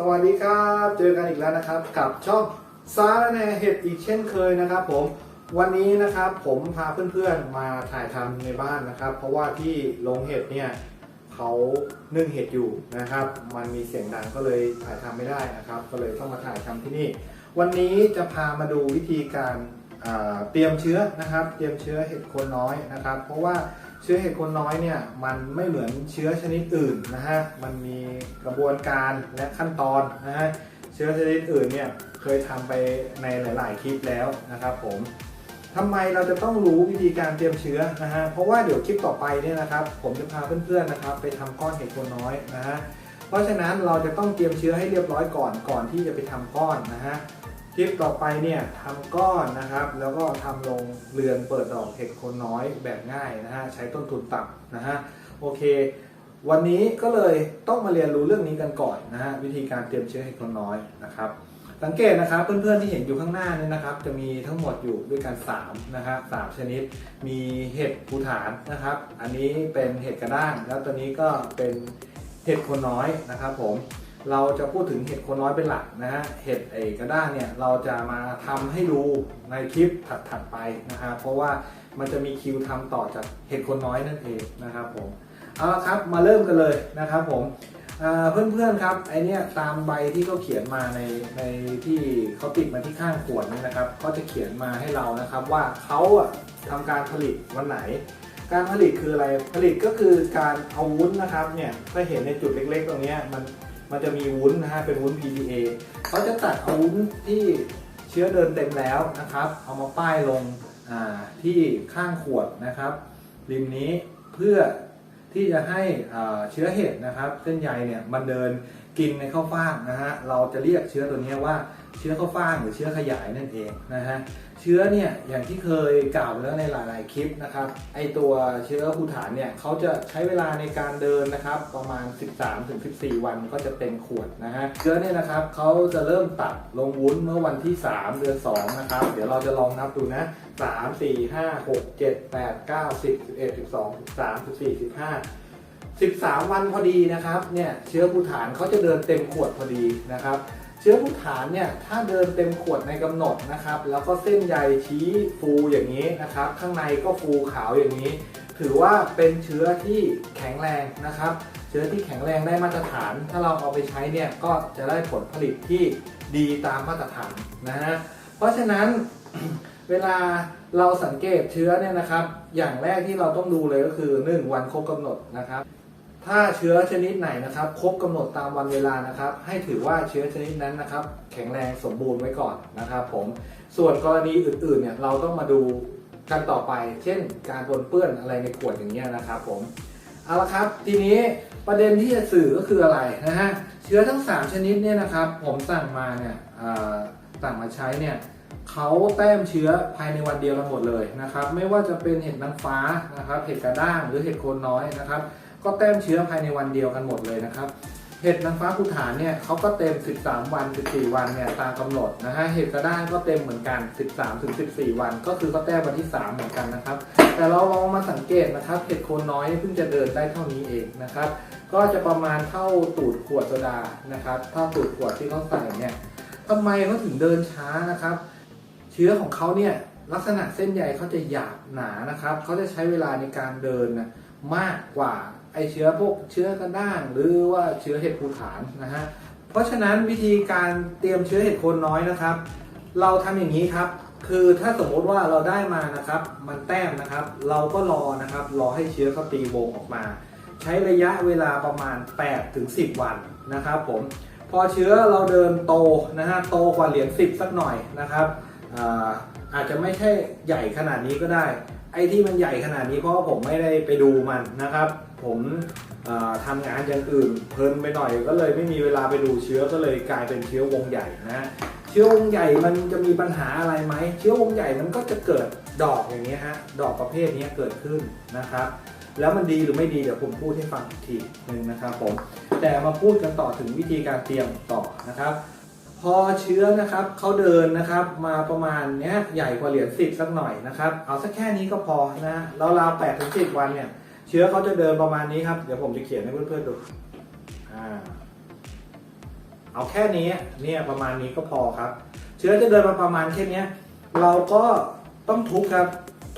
สวัสดีครับ เจอกันอีกแล้วนะครับ กับช่องสารแนเห็ดอีกเช่นเคยนะครับ ผมวันนี้นะครับผมพาเพื่อนๆมาถ่ายทำในบ้านนะครับ เพราะว่าที่โรงเห็ดเนี่ยเขานึ่งเห็ดอยู่นะครับ มันมีเสียงดังก็เลยถ่ายทำไม่ได้นะครับ ก็เลยต้องมาถ่ายทำที่นี่ วันนี้จะพามาดูวิธีการเตรียมเชื้อนะครับ เตรียมเชื้อเห็ดโคนน้อยนะครับ เพราะว่า เชื้อเห็ดโคนน้อยเนี่ยมันไม่เหมือนเชื้อชนิดอื่นนะฮะมันมีกระบวนการและขั้นตอนนะฮะเชื้อชนิดอื่นเนี่ยเคยทำไปในหลาย ๆ คลิปแล้วนะครับผมทำไมเราจะต้องรู้วิธีการเตรียมเชื้อนะฮะเพราะว่าเดี๋ยวคลิปต่อไปเนี่ยนะครับ ผมจะพาเพื่อน ๆ นะครับ ไปทำก้อนเห็ดโคนน้อยนะฮะเพราะฉะนั้นเราจะต้องเตรียมเชื้อให้เรียบร้อยก่อนก่อนที่จะไปทำก้อนนะฮะ คลิปต่อไปเนี่ยทำก้อนนะครับ แล้วก็ทำลงเรือนเปิดดอกเห็ดโคนน้อยแบบง่ายนะฮะใช้ต้นทุนต่ำนะฮะโอเค วันนี้ก็เลยต้องมาเรียนรู้เรื่องนี้กันก่อนนะฮะวิธีการเตรียมเชื้อเห็ดโคนน้อยนะครับ สังเกตนะครับเพื่อนๆที่เห็นอยู่ข้างหน้าเนี่ยนะครับ จะมีทั้งหมดอยู่ด้วยกัน3นะฮะสามชนิด มีเห็ดภูฐานนะครับ อันนี้เป็นเห็ดกระด้างแล้วตัวนี้ก็เป็นเห็ดโคนน้อยนะครับผม เราจะพูดถึงเห็ดโคนน้อยเป็นหลักนะฮะ เห็ดไอกระด้างเนี่ยเราจะมาทำให้ดูในคลิปถัดๆไปนะครับเพราะว่ามันจะมีคิวทำต่อจากเห็ดโคนน้อยนั่นเองนะครับผม เอาละครับมาเริ่มกันเลยนะครับผมอ่าเพื่อนๆครับไอเนี้ยตามใบที่เขาเขียนมาในในที่เขาติดมาที่ข้างขวดเนี่ยนะครับเขาจะเขียนมาให้เรานะครับว่าเขาอะทำการผลิตวันไหน การผลิตคืออะไรผลิตก็คือการเอาวุ้นนะครับเนี่ยถ้าเห็นในจุดเล็กๆ ตรงนี้มัน มันจะมีวุ้นนะฮะเป็นวุ้น PDA เขาจะตัดเอาวุ้นที่เชื้อเดินเต็มแล้วนะครับ เอามาป้ายลงที่ข้างขวดนะครับ ริมนี้เพื่อที่จะให้เชื้อเห็ดนะครับ เส้นใยเนี่ยมันเดินกินในข้าวฟ่างนะฮะเราจะเรียกเชื้อตัวนี้ว่า เชื้อข้าวฟ่างหรือเชื้อขยายนั่นเองนะฮะเชื้อเนี่ยอย่างที่เคยกล่าวไปแล้วในหลาย ๆ คลิปนะครับไอตัวเชื้อภูฐานเนี่ยเขาจะใช้เวลาในการเดินนะครับประมาณ 13-14 วันก็จะเต็มขวดนะฮะเชื้อเนี่ยนะครับเขาจะเริ่มตัดลงวุ้นเมื่อวันที่ 3 เดือน2นะครับเดี๋ยวเราจะลองนับดูนะ3 4 5 6 7 8 9 10 11 12 13 14 15 13 วันพอดีนะครับเนี่ยเชื้อภูฐานเขาจะเดินเต็มขวดพอดีนะครับ ชื้อภูฐานเนี่ยถ้าเดินเต็มขวดในกำหนดนะครับ แล้วก็เส้นใยชี้ฟูอย่างนี้นะครับ ข้างในก็ฟูขาวอย่างนี้ ถือว่าเป็นเชื้อที่แข็งแรงนะครับ เชื้อที่แข็งแรงได้มาตรฐาน ถ้าเราเอาไปใช้เนี่ยก็จะได้ผลผลิตที่ดีตามมาตรฐานนะฮะเพราะฉะนั้นเวลาเราสังเกตเชื้อเนี่ยนะครับ อย่างแรกที่เราต้องดูเลยก็คือ 1 วันครบกำหนดนะครับ ถ้าเชื้อชนิดไหนนะครับครบกำหนดตามวันเวลานะครับ ให้ถือว่าเชื้อชนิดนั้นนะครับ แข็งแรงสมบูรณ์ไว้ก่อนนะครับ ผมส่วนกรณีอื่นๆเนี่ยเราต้องมาดูกันต่อไป เช่น การปนเปื้อนอะไรในขวดอย่างเงี้ยนะครับ ผมเอาละครับ ทีนี้ประเด็นที่จะสื่อก็คืออะไรนะฮะเชื้อทั้ง 3 ชนิดเนี่ยนะครับ ผมสั่งมาเนี่ยสั่งมาใช้เนี่ยเขาแต้มเชื้อภายในวันเดียวกันหมดเลยนะครับ ไม่ว่าจะเป็นเห็ดนางฟ้านะครับ เห็ดกระด้างหรือเห็ดโคนน้อยนะครับ ก็แต้มเชื้อภายในวันเดียวกันหมดเลยนะครับ เห็ดนางฟ้าภูฐานเนี่ยเขาก็เต็ม 13 วัน 14 วันเนี่ยตามกำหนดนะฮะเห็ดกระด้างก็เต็มเหมือนกัน 13ถึง14 วัน ก็คือก็แต้มวันที่ 3 เหมือนกันนะครับ แต่เราลองมาสังเกตนะครับเห็ดโคนน้อยเนี่ยเพิ่งจะเดินได้เท่านี้เองนะครับ ก็จะประมาณเท่าตูดขวดโซดานะครับเท่าตูดขวดที่เขาใส่เนี่ยทำไมเขาถึงเดินช้านะครับ เชื้อของเขาเนี่ยลักษณะเส้นใยเขาจะหยาบหนานะครับ เขาจะใช้เวลาในการเดินนะมากกว่า ไอเชื้อพวกเชื้อกระด้างหรือว่าเชื้อเห็ดภูฐานนะฮะเพราะฉะนั้นวิธีการเตรียมเชื้อเห็ดโคนน้อยนะครับ เราทำอย่างนี้ครับ คือถ้าสมมติว่าเราได้มานะครับ มันแต้มนะครับ เราก็รอนะครับรอให้เชื้อเขาตีวงออกมา ใช้ระยะเวลาประมาณ 8 ถึง 10 วันนะครับผมพอเชื้อเราเดินโตนะฮะโตกว่าเหรียญ10 สักหน่อยนะครับอาอาจจะไม่ใช่ใหญ่ขนาดนี้ก็ได้ ไอ้ที่มันใหญ่ขนาดนี้เพราะผมไม่ได้ไปดูมันนะครับ ผมอ่าทำงานอย่างอื่นเพลินไปหน่อยก็เลยไม่มีเวลาไปดูเชื้อก็เลยกลายเป็นเชื้อวงใหญ่นะเชื้อวงใหญ่มันจะมีปัญหาอะไรไหมเชื้อวงใหญ่มันก็จะเกิดดอกอย่างนี้ฮะดอกประเภทนี้เกิดขึ้นนะครับ แล้วมันดีหรือไม่ดีเดี๋ยวผมพูดให้ฟังอีกทีหนึ่งนะครับผมแต่มาพูดกันต่อถึงวิธีการเตรียมต่อนะครับ พอเชื้อนะครับเขาเดินนะครับมาประมาณเนี้ยใหญ่กว่าเหรียญสิบสักหน่อยนะครับ เอาสักแค่นี้ก็พอนะแล้วราวแปดถึงสิบวันเนี่ย เชื้อเขาจะเดินประมาณนี้ครับ เดี๋ยวผมจะเขียนให้เพื่อนๆดูอ่าเอาแค่นี้เนี่ยประมาณนี้ก็พอครับ เชื้อจะเดินมาประมาณแค่นี้เราก็ต้องทุบครับ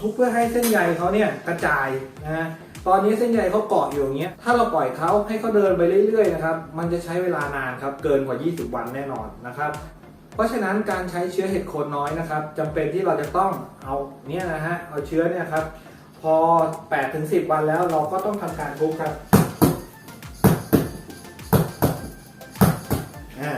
ทุบเพื่อให้เส้นใยเขาเนี่ยกระจายนะฮะ ตอนนี้เส้นใยเขาเกาะอยู่อย่างเงี้ย ถ้าเราปล่อยเขาให้เขาเดินไปเรื่อยๆนะครับ มันจะใช้เวลานานครับ เกินกว่า 20 วันแน่นอนนะครับ เพราะฉะนั้นการใช้เชื้อเห็ดโคนน้อยนะครับจำเป็นที่เราจะต้องเอาเนี่ยนะฮะ เอาเชื้อเนี่ยครับ พอ8-10 วันแล้วเราก็ต้องทำการทุบครับอ่า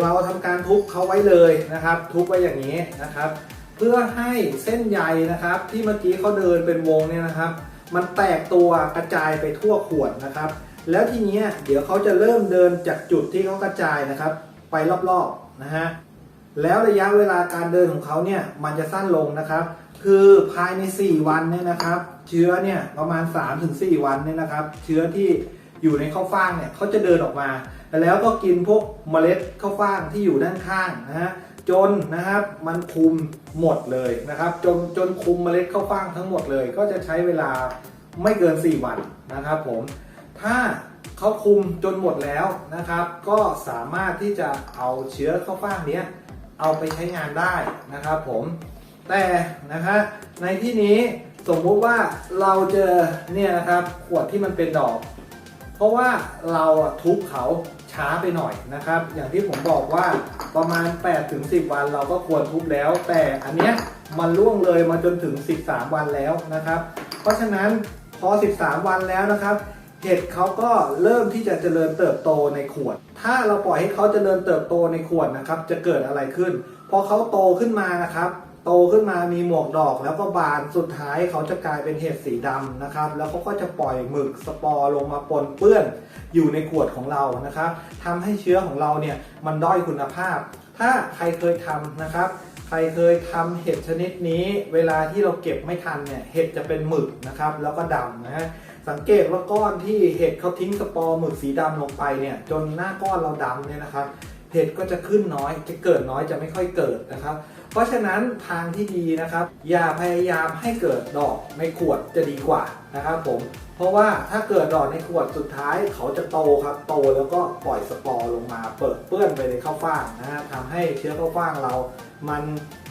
เราทำการทุบเขาไว้เลยนะครับ ทุบไว้อย่างนี้นะครับ เพื่อให้เส้นใยนะครับ ที่เมื่อกี้เขาเดินเป็นวงเนี่ยนะครับ มันแตกตัวกระจายไปทั่วขวดนะครับ แล้วทีเนี้ยเดี๋ยวเขาจะเริ่มเดินจากจุดที่เขากระจายนะครับ ไปรอบๆนะฮะแล้วระยะเวลาการเดินของเขาเนี่ยมันจะสั้นลงนะครับ คือภายใน 4 วันเนี่ยนะครับ เชื้อเนี่ยประมาณ 3-4 วันเนี่ยนะครับ เชื้อที่อยู่ในข้าวฟ่างเนี่ยเขาจะเดินออกมา แล้วก็กินพวกเมล็ดข้าวฟ่างที่อยู่ด้านข้างนะฮะ จนนะครับมันคุมหมดเลยนะครับจนจนคุมเมล็ดข้าวฟ่างทั้งหมดเลย ก็จะใช้เวลาไม่เกิน 4 วันนะครับผมถ้าเขาคุมจนหมดแล้วนะครับ ก็สามารถที่จะเอาเชื้อข้าวฟ่างเนี้ยเอาไปใช้งานได้นะครับผมแต่นะฮะในที่นี้สมมุติว่าเราเจอเนี่ยนะครับขวดที่มันเป็นดอก เพราะว่าเราทุบเขาช้าไปหน่อยนะครับ อย่างที่ผมบอกว่าประมาณ 8-10 วันเราก็ควรทุบแล้ว แต่อันเนี้ยมันล่วงเลยมาจนถึง 13 วันแล้วนะครับ เพราะฉะนั้นพอ 13 วันแล้วนะครับ เห็ดเขาก็เริ่มที่จะเจริญเติบโตในขวด ถ้าเราปล่อยให้เขาเจริญเติบโตในขวดนะครับ จะเกิดอะไรขึ้น พอเขาโตขึ้นมานะครับ โตขึ้นมามีหมวกดอกแล้วก็บานสุดท้ายเขาจะกลายเป็นเห็ดสีดำนะครับ แล้วเขาก็จะปล่อยหมึกสปอร์ลงมาปนเปื้อนอยู่ในขวดของเรานะครับทำให้เชื้อของเราเนี่ยมันด้อยคุณภาพ ถ้าใครเคยทำนะครับ ใครเคยทำเห็ดชนิดนี้ เวลาที่เราเก็บไม่ทันเนี่ยเห็ดจะเป็นหมึกนะครับ แล้วก็ดำนะฮะสังเกตว่าก้อนที่เห็ดเขาทิ้งสปอร์หมึกสีดำลงไปเนี่ย จนหน้าก้อนเราดำเนี่ยนะครับเห็ดก็จะขึ้นน้อยจะเกิดน้อยจะไม่ค่อยเกิดนะครับ เพราะฉะนั้นทางที่ดีนะครับ อย่าพยายามให้เกิดดอกในขวดจะดีกว่านะครับผมเพราะว่าถ้าเกิดดอกในขวดสุดท้ายเขาจะโตครับโตแล้วก็ปล่อยสปอร์ลงมาเปิดเปื้อนไปในข้าวฟ่างนะฮะทำให้เชื้อข้าวฟ่างเรา มัน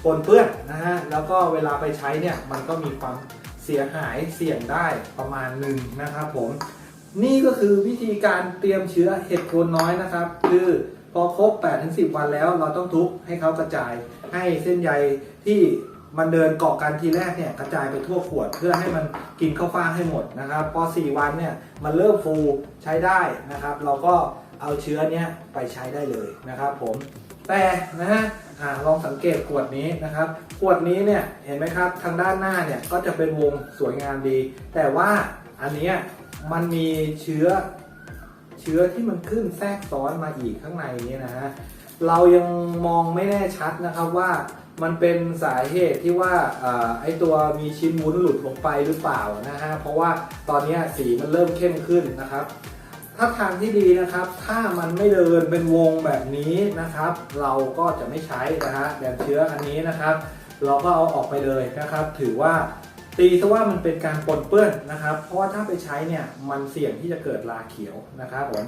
ปนเปื้อนนะฮะแล้วก็เวลาไปใช้เนี่ยมันก็มีความเสียหายเสี่ยงได้ประมาณหนึ่งนะครับผมนี่ก็คือวิธีการเตรียมเชื้อเห็ดโคนน้อยนะครับ คือพอครบ8-10 วันแล้วเราต้องทุบให้เขากระจาย ให้เส้นใยที่มันเดินเกาะกันทีแรกเนี่ยกระจายไปทั่วขวดเพื่อให้มันกินข้าวฟ่างให้หมดนะครับ พอ 4 วันเนี่ยมันเริ่มฟูใช้ได้นะครับ เราก็เอาเชื้อเนี้ยไปใช้ได้เลยนะครับผมแต่นะฮะลองสังเกตขวดนี้นะครับ ขวดนี้เนี่ยเห็นไหมครับทางด้านหน้าเนี่ยก็จะเป็นวงสวยงามดี แต่ว่าอันนี้มันมีเชื้อเชื้อที่มันขึ้นแทรกซ้อนมาอีกข้างในนี้นะฮะ เรายังมองไม่แน่ชัดนะครับว่ามันเป็นสาเหตุที่ว่าอไอตัวมีชิ้นวุ้นหลุดลงไปหรือเปล่านะฮะเพราะว่าตอนนี้สีมันเริ่มเข้มขึ้นนะครับ ถ้าทางที่ดีนะครับ ถ้ามันไม่เดินเป็นวงแบบนี้นะครับ เราก็จะไม่ใช้นะฮะแบบเชื้ออันนี้นะครับ เราก็เอาออกไปเลยนะครับ ถือว่าตีซะว่ามันเป็นการปนเปื้อนนะครับ เพราะว่าถ้าไปใช้เนี่ยมันเสี่ยงที่จะเกิดราเขียวนะครับผม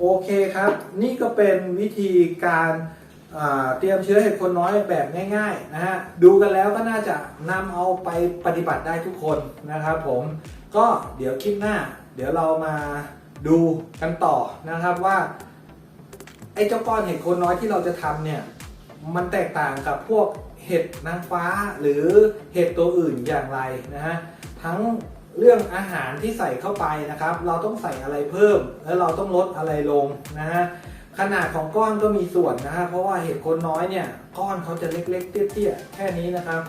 โอเคครับ นี่ก็เป็นวิธีการเตรียมเชื้อเห็ดคนน้อยแบบง่ายๆนะฮะดูกันแล้วก็น่าจะนำเอาไปปฏิบัติได้ทุกคนนะครับผมก็เดี๋ยวคลิปหน้า เดี๋ยวเรามาดูกันต่อนะครับว่าไอ้เจ้าก้อนเห็ดคนน้อยที่เราจะทำเนี่ยมันแตกต่างกับพวกเห็ดนางฟ้าหรือเห็ดตัวอื่นอย่างไรนะฮะทั้ง เรื่องอาหารที่ใส่เข้าไปนะครับ เราต้องใส่อะไรเพิ่ม แล้วเราต้องลดอะไรลงนะฮะขนาดของก้อนก็มีส่วนนะฮะเพราะว่าเห็ดโคนน้อยเนี่ยก้อนเขาจะเล็กๆเตี้ยๆแค่นี้นะครับ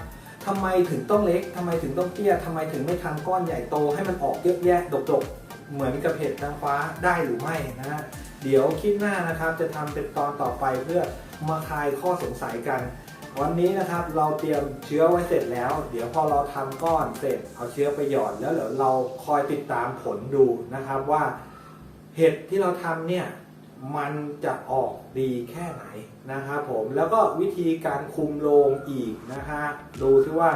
ทำไมถึงต้องเล็กทำไมถึงต้องเตี้ยทำไมถึงไม่ทำก้อนใหญ่โตให้มันออกเยอะแยะดกๆ เหมือนกับเห็ดนางฟ้าได้หรือไม่นะฮะเดี๋ยวคลิปหน้านะครับจะทำเป็นตอนต่อไปเพื่อ มาคลายข้อสงสัยกัน วันนี้นะครับเราเตรียมเชื้อไว้เสร็จแล้ว เดี๋ยวพอเราทำก้อนเสร็จเอาเชื้อไปหยอดแล้วเดี๋ยวเราคอยติดตามผลดูนะครับว่าเห็ดที่เราทำเนี่ยมันจะออกดีแค่ไหนนะครับผมแล้วก็วิธีการคุมโรงอีกนะฮะดูซิว่า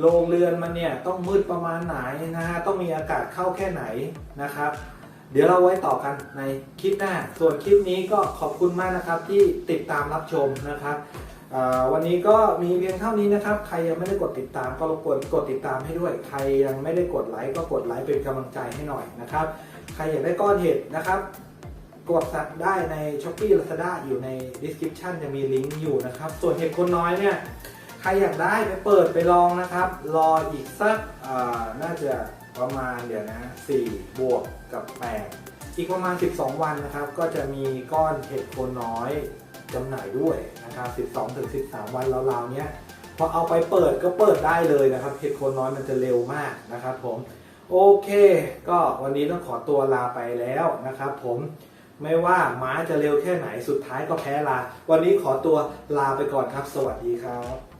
โรงเรือนมันเนี่ยต้องมืดประมาณไหนนะฮะต้องมีอากาศเข้าแค่ไหนนะครับ เดี๋ยวเราไว้ต่อกันในคลิปหน้า ส่วนคลิปนี้ก็ขอบคุณมากนะครับที่ติดตามรับชมนะครับวันนี้ก็มีเพียงเท่านี้นะครับ ใครยังไม่ได้กดติดตามก็รบกวนกดติดตามให้ด้วย ใครยังไม่ได้กดไลค์ก็กดไลค์เป็นกำลังใจให้หน่อยนะครับ ใครอยากได้ก้อนเห็ดนะครับ กดสั่งได้ใน s h อ p e e Lazada อยู่ใน description จะมีลิงก์อยู่นะครับ ส่วนเห็ดคนน้อยเนี่ย ใครอยากได้ไปเปิดไปลองนะครับ รออีกสักน่าจะ ประมาณเดี๋ยวนะ 4 บวกกับ 8 อีกประมาณ 12 วันนะครับ ก็จะมีก้อนเห็ดโคนน้อยจำหน่ายด้วยนะครับ 12ถึง13 วันราวๆเนี้ยพอเอาไปเปิดก็เปิดได้เลยนะครับเห็ดโคนน้อยมันจะเร็วมากนะครับผมโอเค ก็วันนี้ต้องขอตัวลาไปแล้วนะครับผมไม่ว่าม้าจะเร็วแค่ไหนสุดท้ายก็แพ้ลา วันนี้ขอตัวลาไปก่อนครับ สวัสดีครับ